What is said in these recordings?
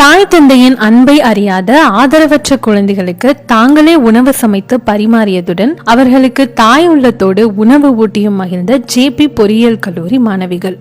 தாய் தந்தையின் அன்பை அறியாத ஆதரவற்ற குழந்தைகளுக்கு தாங்களே உணவு சமைத்து பரிமாறியதுடன் அவர்களுக்கு தாய் உள்ளத்தோடு உணவு ஊட்டியும் மகிழ்ந்த ஜேபி பொறியியல் கல்லூரி மாணவிகள்.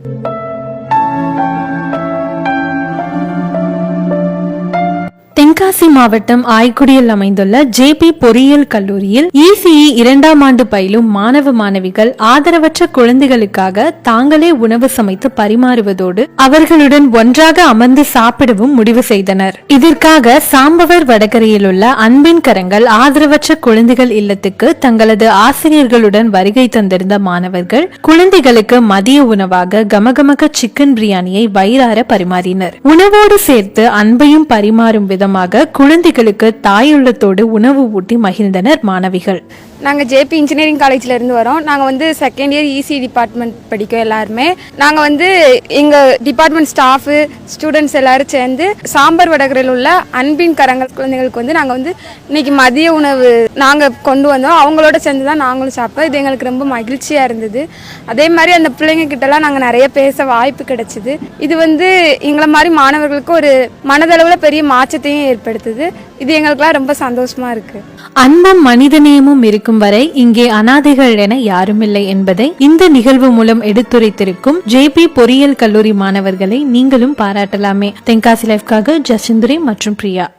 தென்காசி மாவட்டம் ஆய்க்குடியில் அமைந்துள்ள ஜே பி பொறியியல் கல்லூரியில் இசிஇ இரண்டாம் ஆண்டு பயிலும் மாணவ மாணவிகள் ஆதரவற்ற குழந்தைகளுக்காக தாங்களே உணவு சமைத்து பரிமாறுவதோடு அவர்களுடன் ஒன்றாக அமர்ந்து சாப்பிடவும் முடிவு செய்தனர். இதற்காக சாம்பவர் வடகரையில் உள்ள அன்பின் கரங்கள் ஆதரவற்ற குழந்தைகள் இல்லத்துக்கு தங்களது ஆசிரியர்களுடன் வருகை தந்திருந்த மாணவர்கள் குழந்தைகளுக்கு மதிய உணவாக கமகமக சிக்கன் பிரியாணியை வயிறார பரிமாறினர். உணவோடு சேர்த்து அன்பையும் பரிமாறும் விதமாக குழந்தைகளுக்கு தாயுள்ளத்தோடு உணவு ஊட்டி மகிழ்ந்தனர் மாணவிகள். நாங்கள் ஜேபி இன்ஜினியரிங் காலேஜில் இருந்து வரோம். நாங்கள் வந்து செகண்ட் இயர் இசி டிபார்ட்மெண்ட் படிக்கும் எல்லாருமே. நாங்கள் வந்து எங்கள் டிபார்ட்மெண்ட் ஸ்டாஃபு ஸ்டூடெண்ட்ஸ் எல்லாரும் சேர்ந்து சாம்பார் வடகரில் உள்ள அன்பின் கரங்கள் குழந்தைங்களுக்கு வந்து நாங்கள் வந்து இன்னைக்கு மதிய உணவு நாங்கள் கொண்டு வந்தோம். அவங்களோட சேர்ந்து தான் நாங்களும் சாப்பிட்டோம். இது எங்களுக்கு ரொம்ப மகிழ்ச்சியாக இருந்தது. அதே மாதிரி அந்த பிள்ளைங்க கிட்டலாம் நாங்கள் நிறைய பேச வாய்ப்பு கிடைச்சிது. இது வந்து எங்களை மாதிரி மாணவர்களுக்கு ஒரு மனதளவில் பெரிய மாற்றத்தையும் ஏற்படுத்துது. இது எங்களுக்குலாம் ரொம்ப சந்தோஷமாக இருக்குது அன்பும் மனிதநேயமும் இருக்கும். வரை இங்கே அனாதைகள் என யாருமில்லை என்பதை இந்த நிகழ்வு மூலம் எடுத்துரைத்திருக்கும் ஜேபி பொறியியல் கல்லூரி மாணவர்களை நீங்களும் பாராட்டலாமே. தென்காசி லைஃப்காக ஜசிந்துரி மற்றும் பிரியா.